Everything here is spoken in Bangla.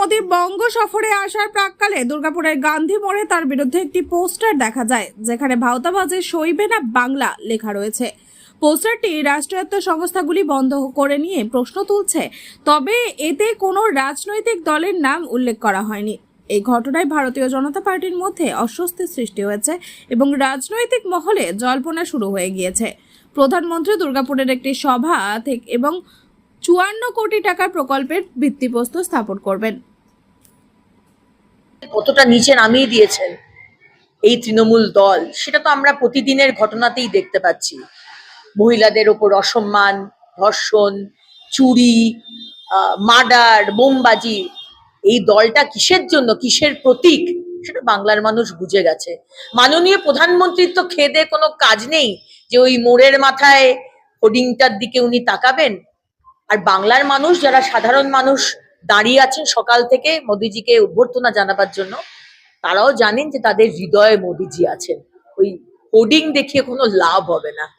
মোদী বঙ্গ সফরে আসার প্রাককালে দুর্গাপুরের গান্ধী মোড়ে তার বিরুদ্ধে একটি পোস্টার দেখা যায়, যেখানে ভাওতাবাজে সইবে না বাংলা লেখা রয়েছে। পোস্টারটি রাষ্ট্রায়ত্ত সংস্থাগুলি বন্ধ করে নিয়ে প্রশ্ন তুলছে, তবে এতে কোনো রাজনৈতিক দলের নাম উল্লেখ করা হয়নি। এই ঘটনায় ভারতীয় জনতা পার্টির মধ্যে অস্বস্তি সৃষ্টি হয়েছে এবং রাজনৈতিক মহলে জল্পনা শুরু হয়ে গিয়েছে। প্রধানমন্ত্রী দুর্গাপুরের একটি সভা থেকে এবং চুয়ান্ন কোটি টাকার প্রকল্পের ভিত্তিপ্রস্তর স্থাপন করবেন। কতটা নিচে নামিয়ে দিয়েছেন এই তৃণমূল দল, সেটা তো আমরা প্রতিদিনের ঘটনাতেই দেখতে পাচ্ছি। মহিলাদের ওপর অসম্মান, ধর্ষণ, চুরি মার্ডার, বোমবাজি এই দলটা কিসের জন্য, কিসের প্রতীক? সেটা বাংলার মানুষ বুঝে গেছে। মাননীয় প্রধানমন্ত্রীর তো খেদে কোনো কাজ নেই যে ওই মোড়ের মাথায় হোর্ডিংটার দিকে উনি তাকাবেন। আর বাংলার মানুষ, যারা সাধারণ মানুষ দাঁড়িয়ে আছেন সকাল থেকে মোদিজিকে অভ্যর্থনা জানাবার জন্য, তারাও জানেন যে তাদের হৃদয়ে মোদিজি আছেন। ওই হোর্ডিং দেখিয়ে কোনো লাভ হবে না।